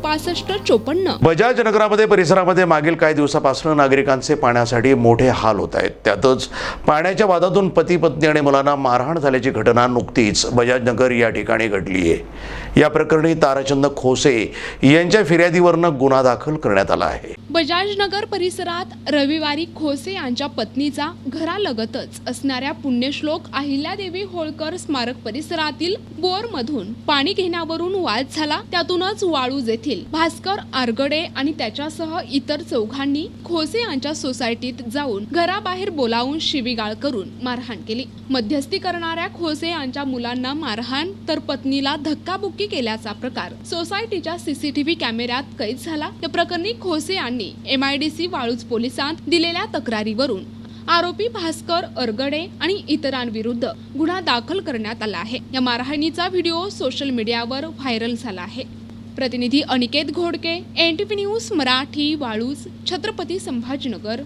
पासष्ट चोपन्न. बजाज नगरामध्ये परिसरामध्ये मागील काही दिवसापासून नागरिकांचे पाण्यासाठी मोठे हाल होत आहेत. त्यातच पाण्याच्या वादातून पती पत्नी आणि मुलांना मारहाण झाल्याची घटना नुकतीच बजाजनगर या ठिकाणी घडली आहे. या प्रकरणी ताराचंद खोसे यांच्या फिर्यादीवरनं गुन्हा दाखल करण्यात आला आहे. बजाजनगर परिसरात रविवारी खोसे यांच्या पत्नीचा घरालगतच असणाऱ्या पुण्यश्लोक अहिल्यादेवी होळकर स्मारक परिसरातील बोर मधून पाणी घेण्यावरून वाद झाला. त्यातूनच वाळूज येथील भास्कर आरगडे आणि त्याच्यासह इतर चौघांनी खोसे यांच्या सोसायटीत जाऊन घराबाहेर बोलावून शिवीगाळ करून मारहाण केली. मध्यस्थी करणाऱ्या खोसे यांच्या मुलांना मारहाण तर पत्नीला धक्काबुक्की केल्याचा प्रकार. सोसायटीच्या सीसीटीव्ही कॅमेऱ्यात कैद झाला. या प्रकरणी खोसे यांनी एमआयडीसी वाळूज पोलिसांत दिलेल्या तक्रारीवरून आरोपी भास्कर अरगडे आणि इतरांविरुद्ध गुन्हा दाखल करण्यात आला आहे. या मारहाणीचा व्हिडिओ सोशल मीडियावर व्हायरल झाला आहे. प्रतिनिधी Aniket Ghodke N T news Marathi Waluj Chhatrapati Sambhajinagar.